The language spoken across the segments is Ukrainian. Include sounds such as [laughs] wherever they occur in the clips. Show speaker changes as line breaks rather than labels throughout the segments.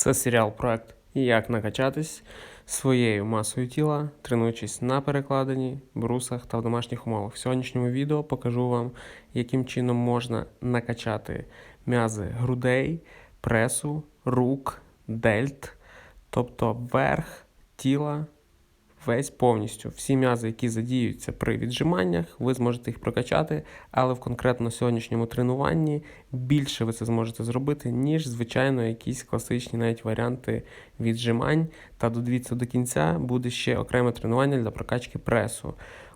Це серіал проект Як накачатись своєю масою тіла, тренуючись на перекладині, брусах та в домашніх умовах. В сьогоднішньому відео покажу вам, яким чином можна накачати м'язи грудей, пресу, рук, дельт, тобто верх тіла весь повністю. Всі м'язи, які задіюються при віджиманнях, ви зможете їх прокачати, але в конкретно сьогоднішньому тренуванні більше ви це зможете зробити, ніж, звичайно, якісь класичні навіть варіанти віджимань. Та додивіться до кінця, буде ще окреме тренування для прокачки пресу.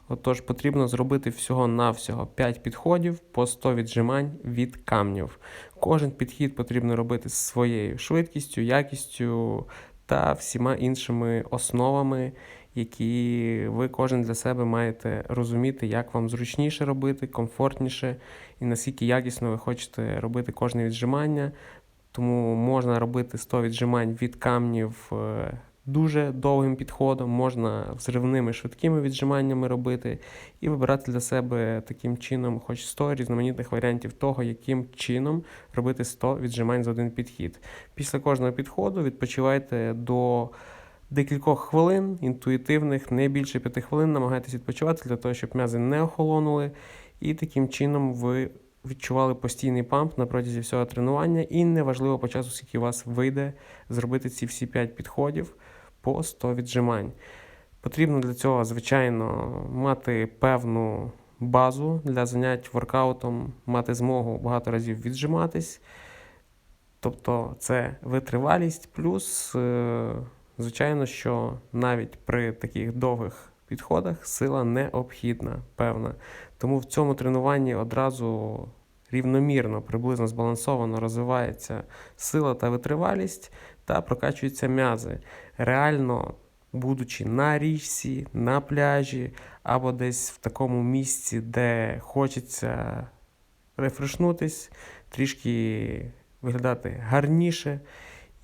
Отож, потрібно зробити всього-навсього 5 підходів по 100 віджимань від камнів. Кожен підхід потрібно робити з своєю швидкістю, якістю та всіма іншими основами, які ви кожен для себе маєте розуміти, як вам зручніше робити, комфортніше і наскільки якісно ви хочете робити кожне віджимання. Тому можна робити 100 віджимань від камнів е, дуже довгим підходом, можна взривними швидкими віджиманнями робити і вибирати для себе таким чином, хоч 100 різноманітних варіантів того, яким чином робити 100 віджимань за один підхід. Після кожного підходу відпочивайте до декількох хвилин, інтуїтивних, не більше 5 хвилин, намагайтесь відпочивати для того, щоб м'язи не охолонули, і таким чином ви відчували постійний памп на протязі всього тренування, і неважливо по часу, скільки у вас вийде зробити ці всі 5 підходів по 100 віджимань. Потрібно для цього, звичайно, мати певну базу для занять воркаутом, мати змогу багато разів віджиматись. Тобто це витривалість, плюс, е, звичайно, що навіть при таких довгих підходах сила необхідна, певна. Тому в цьому тренуванні одразу рівномірно, приблизно збалансовано розвивається сила та витривалість та прокачуються м'язи. Реально, будучи на річці, на пляжі або десь в такому місці, де хочеться рефрешнутись, трішки виглядати гарніше.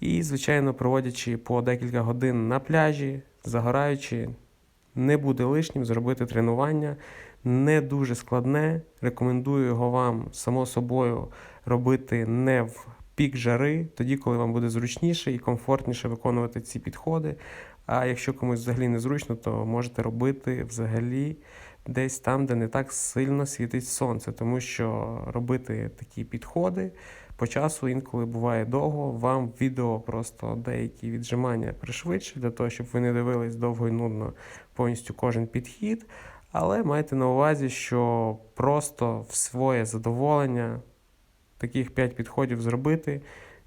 І, звичайно, проводячи по декілька годин на пляжі, загораючи, не буде лишнім зробити тренування. Не дуже складне. Рекомендую його вам, само собою, робити не в пік жари, тоді, коли вам буде зручніше і комфортніше виконувати ці підходи. А якщо комусь взагалі не зручно, то можете робити взагалі десь там, де не так сильно світить сонце, тому що робити такі підходи по часу інколи буває довго. Вам відео просто деякі віджимання пришвидше, для того, щоб ви не дивились довго і нудно повністю кожен підхід. Але майте на увазі, що просто в своє задоволення таких 5 підходів зробити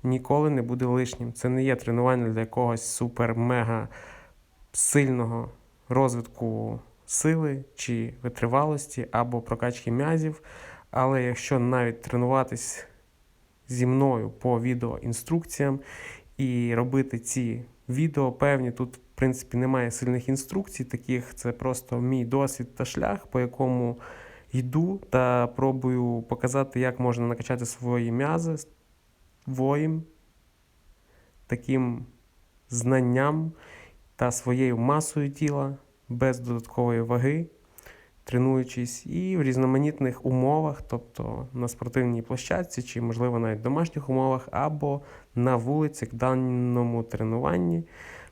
ніколи не буде лишнім. Це не є тренування для якогось супер-мега сильного розвитку сили чи витривалості або прокачки м'язів. Але якщо навіть тренуватись зі мною по відеоінструкціям і робити ці відео певні, тут, в принципі, немає сильних інструкцій, таких це просто мій досвід та шлях, по якому йду та пробую показати, як можна накачати свої м'язи своїм таким знанням та своєю масою тіла без додаткової ваги, тренуючись і в різноманітних умовах, тобто на спортивній площадці, чи, можливо, навіть в домашніх умовах, або на вулиці в даному тренуванні,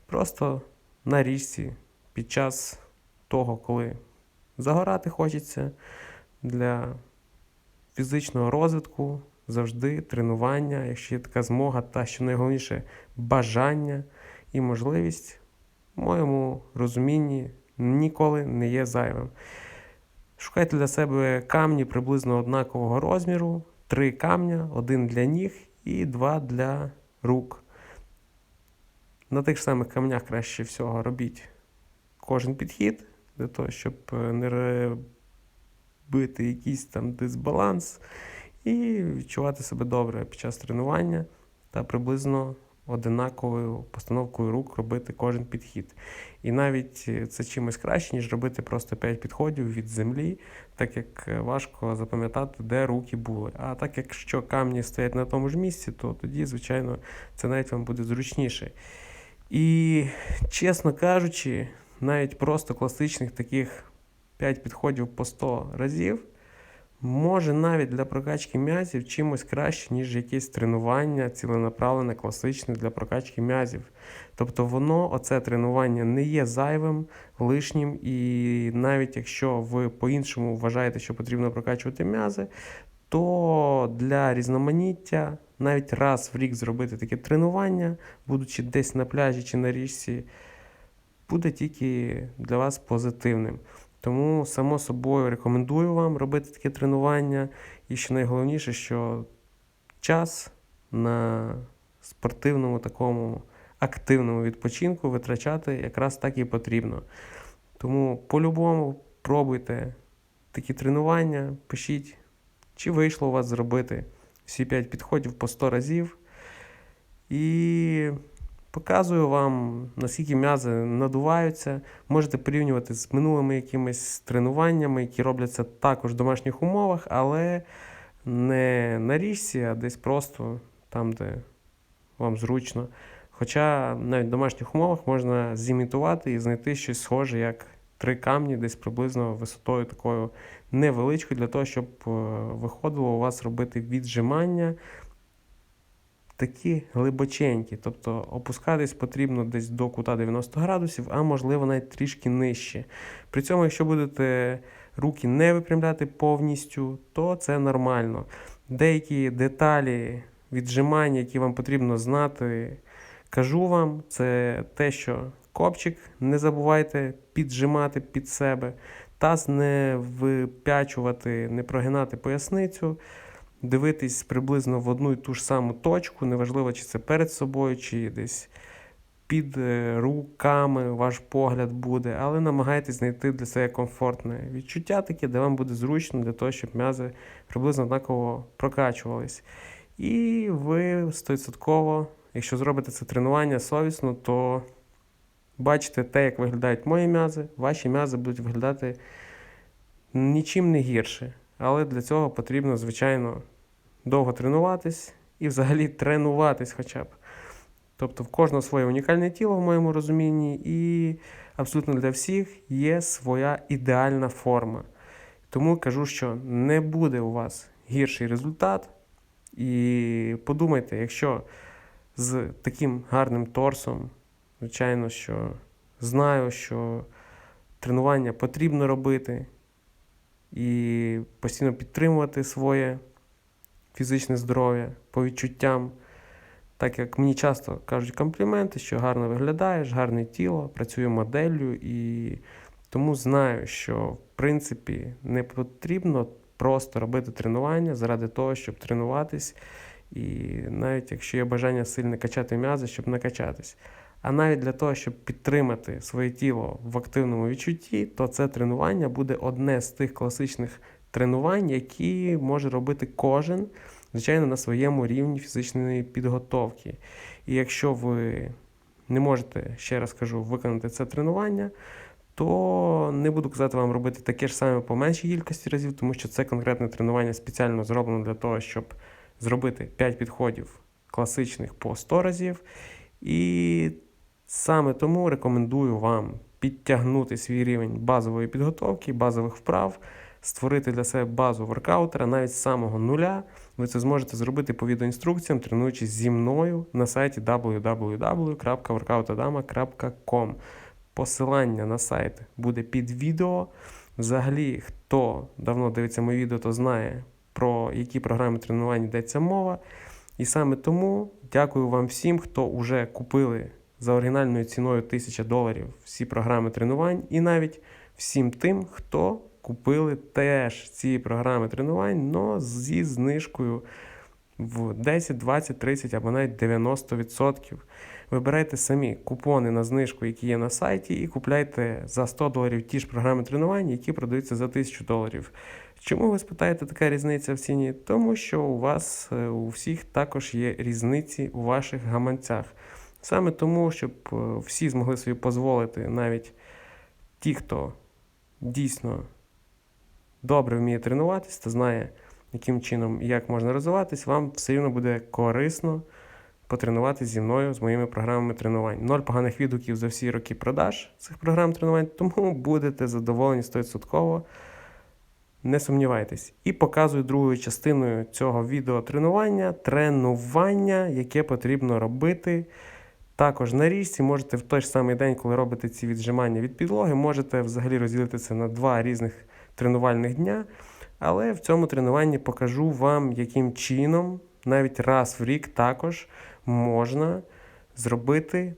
просто на річці під час того, коли загорати хочеться для фізичного розвитку. Завжди тренування, якщо є така змога, та що найголовніше бажання і можливість в моєму розумінні ніколи не є зайвим. Шукайте для себе камні приблизно однакового розміру, три камня, один для ніг і два для рук. На тих ж самих камнях краще всього робіть кожен підхід, для того, щоб не робити якийсь там дисбаланс і відчувати себе добре під час тренування та приблизно одинаковою постановкою рук робити кожен підхід. І навіть це чимось краще, ніж робити просто 5 підходів від землі, так як важко запам'ятати, де руки були. А так, якщо камні стоять на тому ж місці, то тоді, звичайно, це навіть вам буде зручніше. І, чесно кажучи, навіть просто класичних таких 5 підходів по 100 разів може навіть для прокачки м'язів чимось краще, ніж якесь тренування ціленаправлене, класичне для прокачки м'язів. Тобто воно, оце тренування не є зайвим, лишнім, і навіть якщо ви по-іншому вважаєте, що потрібно прокачувати м'язи, то для різноманіття навіть раз в рік зробити таке тренування, будучи десь на пляжі чи на річці, буде тільки для вас позитивним. Тому, само собою, рекомендую вам робити таке тренування. І що найголовніше, що час на спортивному такому активному відпочинку витрачати якраз так і потрібно. Тому по-любому пробуйте такі тренування, пишіть, чи вийшло у вас зробити всі 5 підходів по 100 разів. І показую вам, наскільки м'язи надуваються. Можете порівнювати з минулими якимись тренуваннями, які робляться також в домашніх умовах, але не на річці, а десь просто там, де вам зручно. Хоча навіть в домашніх умовах можна зімітувати і знайти щось схоже, як три камні, десь приблизно висотою такою невеличкою, для того, щоб е, виходило у вас робити віджимання такі глибоченькі. Тобто опускатись потрібно десь до кута 90 градусів, а можливо навіть трішки нижче. При цьому, якщо будете руки не випрямляти повністю, то це нормально. Деякі деталі віджимання, які вам потрібно знати, кажу вам, це те, що копчик не забувайте піджимати під себе, таз не випячувати, не прогинати поясницю дивитись приблизно в одну і ту ж саму точку, неважливо, чи це перед собою, чи десь під е, руками ваш погляд буде, але намагайтесь знайти для себе комфортне відчуття таке, де вам буде зручно для того, щоб м'язи приблизно однаково прокачувались. І ви 100%, якщо зробите це тренування совісно, то бачите те, як виглядають мої м'язи, ваші м'язи будуть виглядати нічим не гірше. Але для цього потрібно, звичайно, довго тренуватись і взагалі тренуватись хоча б. Тобто в кожного своє унікальне тіло в моєму розумінні, і абсолютно для всіх є своя ідеальна форма. Тому кажу, що не буде у вас гірший результат. І подумайте, якщо з таким гарним торсом, звичайно, що знаю, що тренування потрібно робити і постійно підтримувати своє фізичне здоров'я, по відчуттям. Так як мені часто кажуть компліменти, що гарно виглядаєш, гарне тіло, працюю моделлю, і тому знаю, що в принципі не потрібно просто робити тренування заради того, щоб тренуватись. І навіть якщо є бажання сильно качати м'язи, щоб накачатись. А навіть для того, щоб підтримати своє тіло в активному відчутті, то це тренування буде одне з тих класичних тренувань, які може робити кожен, звичайно, на своєму рівні фізичної підготовки. І якщо ви не можете, ще раз кажу, виконати це тренування, то не буду казати вам робити таке ж саме по меншій кількості разів, тому що це конкретне тренування спеціально зроблено для того, щоб зробити 5 підходів класичних по 100 разів. І саме тому рекомендую вам підтягнути свій рівень базової підготовки, базових вправ створити для себе базу воркаутера навіть з самого нуля. Ви це зможете зробити по відеоінструкціям, тренуючись зі мною на сайті www.workoutadama.com. Посилання на сайт буде під відео. Взагалі, хто давно дивиться моє відео, то знає, про які програми тренувань йдеться мова. І саме тому дякую вам всім, хто вже купили за оригінальною ціною 1000 доларів всі програми тренувань, і навіть всім тим, хто купили теж ці програми тренувань, але зі знижкою в 10, 20, 30 або навіть 90%. Вибирайте самі купони на знижку, які є на сайті, і купляйте за 100 доларів ті ж програми тренувань, які продаються за 1000 доларів. Чому ви спитаєте така різниця в ціні? Тому що у вас е, у всіх також є різниці у ваших гаманцях. Саме тому, щоб е, всі змогли собі дозволити, навіть ті, хто дійсно добре вміє тренуватись та знає, яким чином і як можна розвиватись, вам все рівно буде корисно потренуватися зі мною, з моїми програмами тренувань. Ноль поганих відгуків за всі роки продаж цих програм тренувань, [laughs] тому будете задоволені 100%. Не сумнівайтесь. І показую другою частиною цього відео тренування тренування, яке потрібно робити. Також на річці можете в той ж самий день, коли робите ці віджимання від підлоги, можете взагалі розділити це на два різних тренувальних дня. Але в цьому тренуванні покажу вам, яким чином навіть раз в рік також можна зробити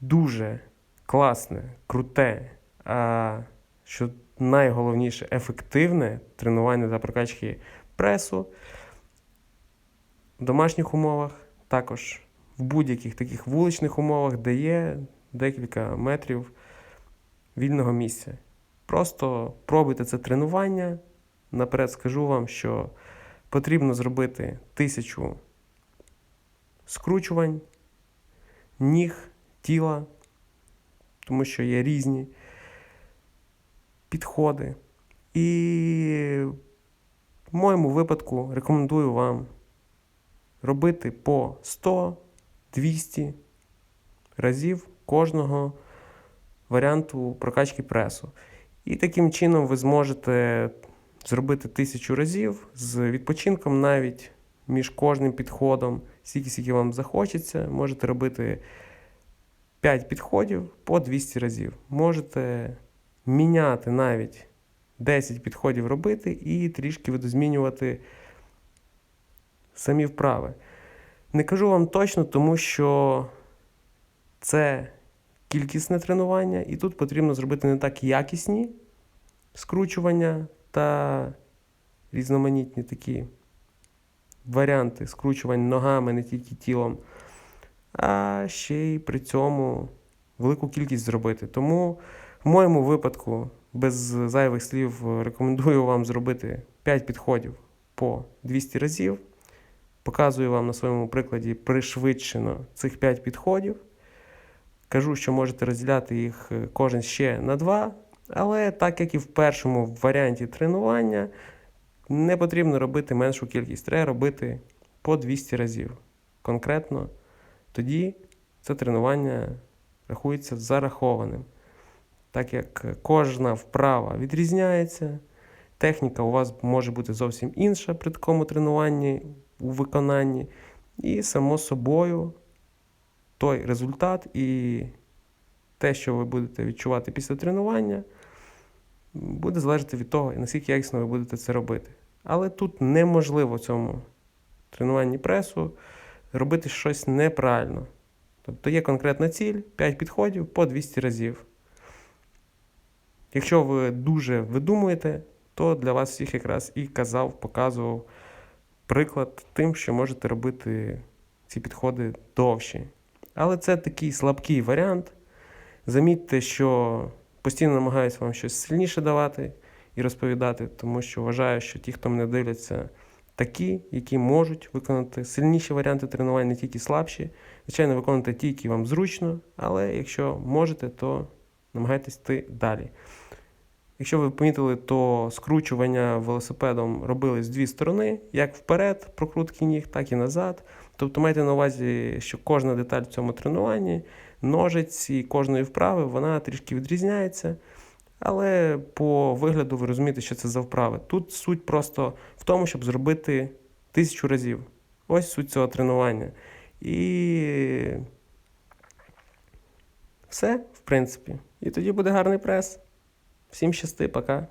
дуже класне, круте, а що найголовніше, ефективне тренування для прокачки пресу в домашніх умовах, також в будь-яких таких вуличних умовах, де є декілька метрів вільного місця. Просто пробуйте це тренування. Наперед скажу вам, що потрібно зробити тисячу скручувань, ніг, тіла, тому що є різні підходи. І в моєму випадку рекомендую вам робити по 100-200 разів кожного варіанту прокачки пресу. І таким чином ви зможете зробити тисячу разів з відпочинком навіть між кожним підходом, скільки скільки вам захочеться. Можете робити 5 підходів по 200 разів. Можете міняти навіть 10 підходів робити і трішки видозмінювати самі вправи. Не кажу вам точно, тому що це кількісне тренування, і тут потрібно зробити не так якісні скручування та різноманітні такі варіанти скручувань ногами, не тільки тілом, а ще й при цьому велику кількість зробити. Тому в моєму випадку, без зайвих слів, рекомендую вам зробити 5 підходів по 200 разів. Показую вам на своєму прикладі пришвидшено цих 5 підходів. Кажу, що можете розділяти їх е, кожен ще на 2, але так як і в першому варіанті тренування, не потрібно робити меншу кількість, треба робити по 200 разів. Конкретно тоді це тренування рахується зарахованим. Так як кожна вправа відрізняється, техніка у вас може бути зовсім інша при такому тренуванні у виконанні. І, само собою, той результат і те, що ви будете відчувати після тренування, буде залежати від того, наскільки якісно ви будете це робити. Але тут неможливо в цьому тренуванні пресу робити щось неправильно. Тобто є конкретна ціль, 5 підходів по 200 разів. Якщо ви дуже видумуєте, то для вас всіх якраз і казав, показував приклад тим, що можете робити ці підходи довші. Але це такий слабкий варіант. Замітьте, що постійно намагаюся вам щось сильніше давати і розповідати, тому що вважаю, що ті, хто мене дивляться, такі, які можуть виконати сильніші варіанти тренувань, не тільки слабші. Звичайно, виконуйте ті, які вам зручно, але якщо можете, то намагайтесь йти далі. Якщо ви помітили, то скручування велосипедом робили з дві сторони, як вперед, прокрутки ніг, так і назад. Тобто майте на увазі, що кожна деталь в цьому тренуванні, ножиць і кожної вправи, вона трішки відрізняється. Але по вигляду ви розумієте, що це за вправи. Тут суть просто в тому, щоб зробити тисячу разів. Ось суть цього тренування. І все, в принципі. І тоді буде гарний прес. Всім щасти, пока.